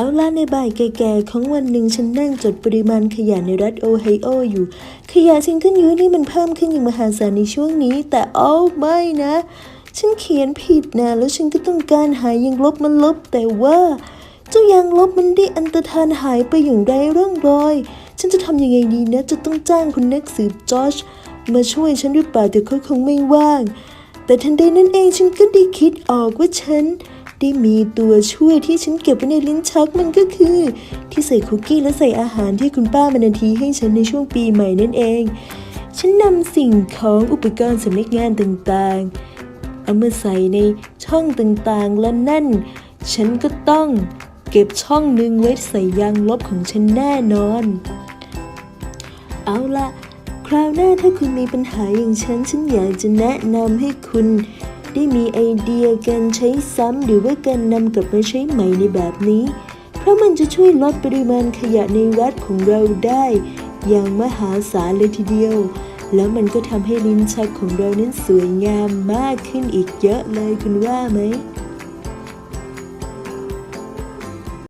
เอาล่ะในบ่ายแก่ๆของวันหนึ่งฉันนั่งจดปริมาณขยะในรัฐโอไฮโออยู่ ขยะสิ่งที่เยอะนี่มันเพิ่มขึ้นอย่างมหาศาลในช่วงนี้ แต่โอ้ไม่นะ ฉันเขียนผิดนะ แล้วฉันก็ต้องการหายังลบมันลบ แต่ว่า เจ้ายางลบมันได้อันตรธานหายไปอย่างไรร่องรอย ฉันจะทำยังไงดีนะ จะต้องจ้างคุณนักสืบจอชมาช่วยฉันหรือเปล่าแต่เขาคงไม่ว่าง แต่ทันใดนั้นเองฉันก็ได้คิดออกว่าฉัน ได้มีตัวช่วยที่ฉันเก็บไว้ในลิ้นชักมันก็คือ ที่ใส่คุกกี้และใส่อาหารที่คุณป้ามานาทีให้ฉันในช่วงปีใหม่นั่นเอง ฉันนำสิ่งของอุปกรณ์สำนักงานต่างๆ เอามาใส่ในช่องต่างๆและนั่น ฉันก็ต้องเก็บช่องหนึ่งไว้ใส่ยางลบของฉันแน่นอน เอาละคราวหน้าถ้าคุณมีปัญหาอย่างฉัน ฉันอยากจะแนะนำให้คุณ ได้มีไอเดียการใช้ซ้ำหรือว่าการนำกลับมาใช้ใหม่ในแบบนี้ เพราะมันจะช่วยลดปริมาณขยะในวัดของเราได้ อย่างมหาศาลเลยทีเดียว แล้วมันก็ทำให้ลิ้นชักของเรานั้นสวยงามมากขึ้นอีกเยอะเลยคุณว่าไหม